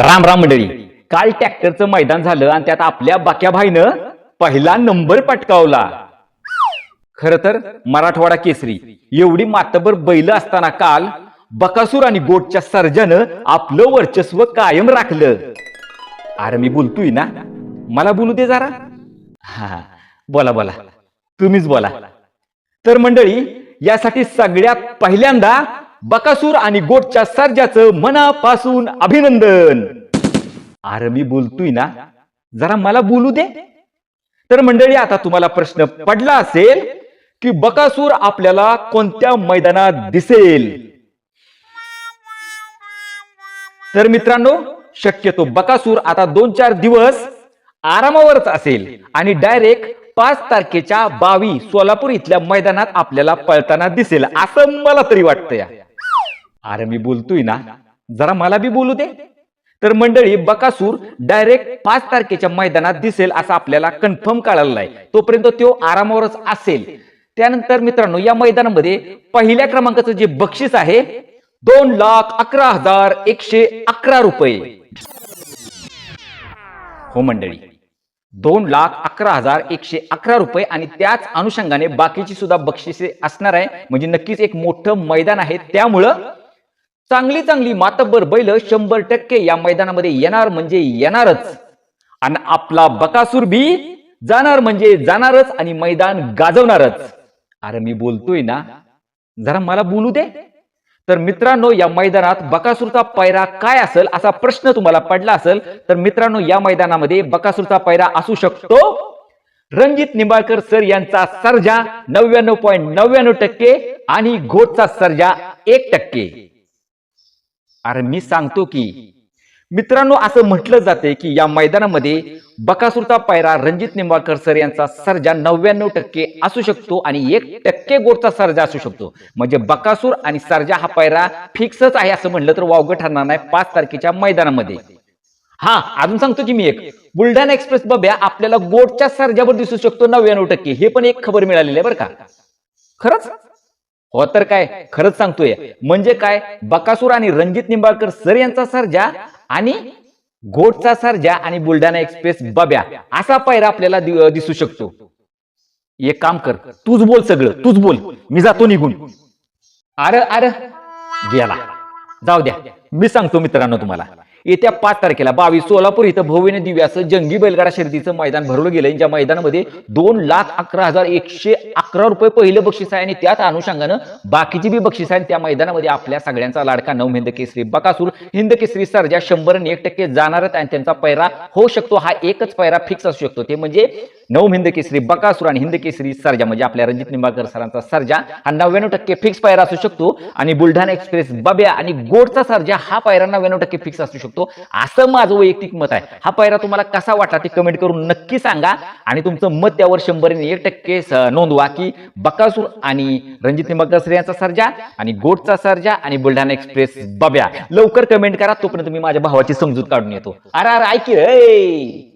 राम राम मंडळी काल ट्रॅक्टरचं मैदान झालं आणि त्यात आपल्या बाक्या भाईनं पहिला नंबर पटकावला. खर तर मराठवाडा केसरी एवढी मातबर बैल असताना काल बकासूर आणि गोटच्या सर्जनं आपलं वर्चस्व कायम राखलं. अरे मी बोलतोय ना? मला बोलू दे जरा. हा बोला बोला. तुम्हीच बोला. तर मंडळी यासाठी सगळ्यात पहिल्यांदा बकासूर आणि गोटच्या सर्जाचं मनापासून अभिनंदन. अरे मी बोलतोय ना जरा मला बोलू दे. तर मंडळी आता तुम्हाला प्रश्न पडला असेल की बकासूर आपल्याला कोणत्या मैदानात दिसेल? तर मित्रांनो शक्यतो बकासूर आता दोन चार दिवस आरामावरच असेल आणि डायरेक्ट पाच तारखेच्या बावी सोलापूर इथल्या मैदानात आपल्याला पळताना दिसेल असं मला तरी वाटतंय. अरे मी बोलतोय ना जरा मला बी बोलू दे. तर मंडळी बकासूर डायरेक्ट पाच तारखेच्या मैदानात दिसेल असं आपल्याला कन्फर्म कळालेला आहे. तोपर्यंत तो आरामावरच असेल. त्यानंतर मित्रांनो या मैदानामध्ये पहिल्या क्रमांकाचं जे बक्षीस आहे दोन लाख अकरा हजार एकशे अकरा रुपये. हो मंडळी दोन लाख अकरा हजार एकशे अकरा रुपये आणि त्याच अनुषंगाने बाकीची सुद्धा बक्षिसे असणार आहे. म्हणजे नक्कीच एक मोठं मैदान आहे त्यामुळं चांगली चांगली मातब्बर बैल शंभर टक्के या मैदानामध्ये येणार म्हणजे येणारच. आणि आपला बकासूर बी जाणार म्हणजे जाणारच आणि मैदान गाजवणारच. अरे मी बोलतोय ना जरा मला बोलू दे. तर मित्रांनो या मैदानात बकासूरचा पायरा काय असेल असा प्रश्न तुम्हाला पडला असेल तर मित्रांनो या मैदानामध्ये बकासूरचा पायरा असू शकतो. रणजित निंबाळकर सर यांचा सर्जा नव्याण्णव पॉईंट नव्याण्णव टक्के आणि घोटचा सर्जा एक टक्के. अरे मी सांगतो की मित्रांनो असं म्हटलं जाते की या मैदानामध्ये बकासूरचा पायरा रणजित निंबाळकर सर यांचा सर्जा नव्याण्णव टक्के असू शकतो आणि एक टक्के गोडचा सर्जा असू शकतो. म्हणजे बकासूर आणि सर्जा हा पायरा फिक्सच आहे असं म्हणलं तर वावगं ठरणार नाही पाच तारखेच्या मैदानामध्ये. हा अजून सांगतो की मी एक. बुलढाणा एक्सप्रेस बब्या आपल्याला गोडच्या सर्जावर दिसू शकतो नव्याण्णव टक्के. हे पण एक खबर मिळालेली आहे बरं का? खरंच? हो तर काय? खरंच सांगतोय. म्हणजे काय? बकासूर आणि रणजित निंबाळकर सर यांचा सर्जा आणि गोटचा सर्जा आणि बुलढाणा एक्सप्रेस बब्या असा पैरा आपल्याला दिसू शकतो. एक काम कर तूच बोल सगळं तूच बोल. मी जातो निघून. अरे अरे. गेला. जाऊ द्या. मी सांगतो मित्रांनो तुम्हाला. येत्या पाच तारखेला बावीस सोलापूर इथं भव्य दिव्य असं जंगी बैलगाडा शर्यतीचं मैदान भरवलं गेलं ज्या मैदानामध्ये दोन लाख अकरा हजार एकशे अकरा रुपये पहिलं बक्षीस आहे आणि त्याच अनुषंगानं बाकीची बी बक्षीस आहे. त्या मैदानामध्ये आपल्या सगळ्यांचा लाडका नऊ हिंद केसरी बकासूर हिंद केसरी सर्जा शंभर आणि एक टक्के जाणारच आणि त्यांचा पैरा होऊ शकतो. हा एकच पैरा फिक्स असू शकतो. ते म्हणजे नऊ हिंद केसरी बकासूर आणि हिंद केसरी सर्जा म्हणजे आपल्या रणजित निंबाळकर सरांचा सर्जा. हा नव्याण्णव टक्के फिक्स पायरा असू शकतो. आणि बुलढाणा एक्सप्रेस बब्या आणि गोडचा सर्जा हा पायरा नव्याण्णव टक्के फिक्स असू शकतो. असं माझं वैयक्तिक मत आहे. हा पायरा तुम्हाला कसा वाटला ते कमेंट करून नक्की सांगा. आणि तुमचं मत त्यावर शंभर एक टक्के नोंदवा की बकासूर आणि रणजित निंबाळकर यांचा सर्जा आणि गोटचा सर्जा आणि बुलढाणा एक्सप्रेस बब्या. लवकर कमेंट करा तोपर्यंत मी माझ्या भावाची समजूत काढून येतो. अरे अरे ऐकी रे